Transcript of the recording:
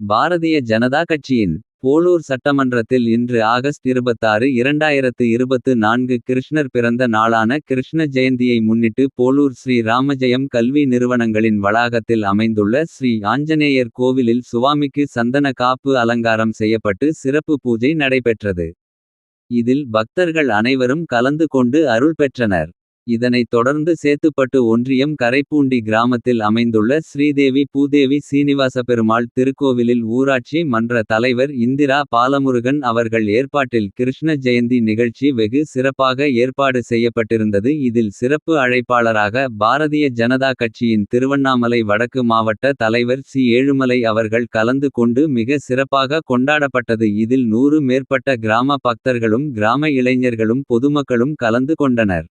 பாரதிய ஜனதா கட்சியின் போலூர் சட்டமன்றத்தில் இன்று ஆகஸ்ட் 26 2024 கிருஷ்ணர் பிறந்த நாளான கிருஷ்ண ஜெயந்தியை முன்னிட்டு போலூர் ஸ்ரீ ராமஜெயம் கல்வி நிறுவனங்களின் வளாகத்தில் அமைந்துள்ள ஸ்ரீ ஆஞ்சநேயர் கோவிலில் சுவாமிக்கு சந்தன காப்பு அலங்காரம் செய்யப்பட்டு சிறப்பு பூஜை நடைபெற்றது. இதில் பக்தர்கள் அனைவரும் கலந்து கொண்டு அருள் பெற்றனர். இதனைத் தொடர்ந்து சேத்துப்பட்டு ஒன்றியம் கரைப்பூண்டி கிராமத்தில் அமைந்துள்ள ஸ்ரீதேவி பூதேவி சீனிவாசபெருமாள் திருக்கோவிலில் ஊராட்சி மன்ற தலைவர் இந்திரா பாலமுருகன் அவர்கள் ஏற்பாட்டில் கிருஷ்ண ஜெயந்தி நிகழ்ச்சி வெகு சிறப்பாக ஏற்பாடு செய்யப்பட்டிருந்தது. இதில் சிறப்பு அழைப்பாளராக பாரதிய ஜனதா கட்சியின் திருவண்ணாமலை வடக்கு மாவட்ட தலைவர் சி. ஏழுமலை அவர்கள் கலந்து கொண்டு மிக சிறப்பாக கொண்டாடப்பட்டது. இதில் நூறு மேற்பட்ட கிராம பக்தர்களும் கிராம இளைஞர்களும் பொதுமக்களும் கலந்து கொண்டனர்.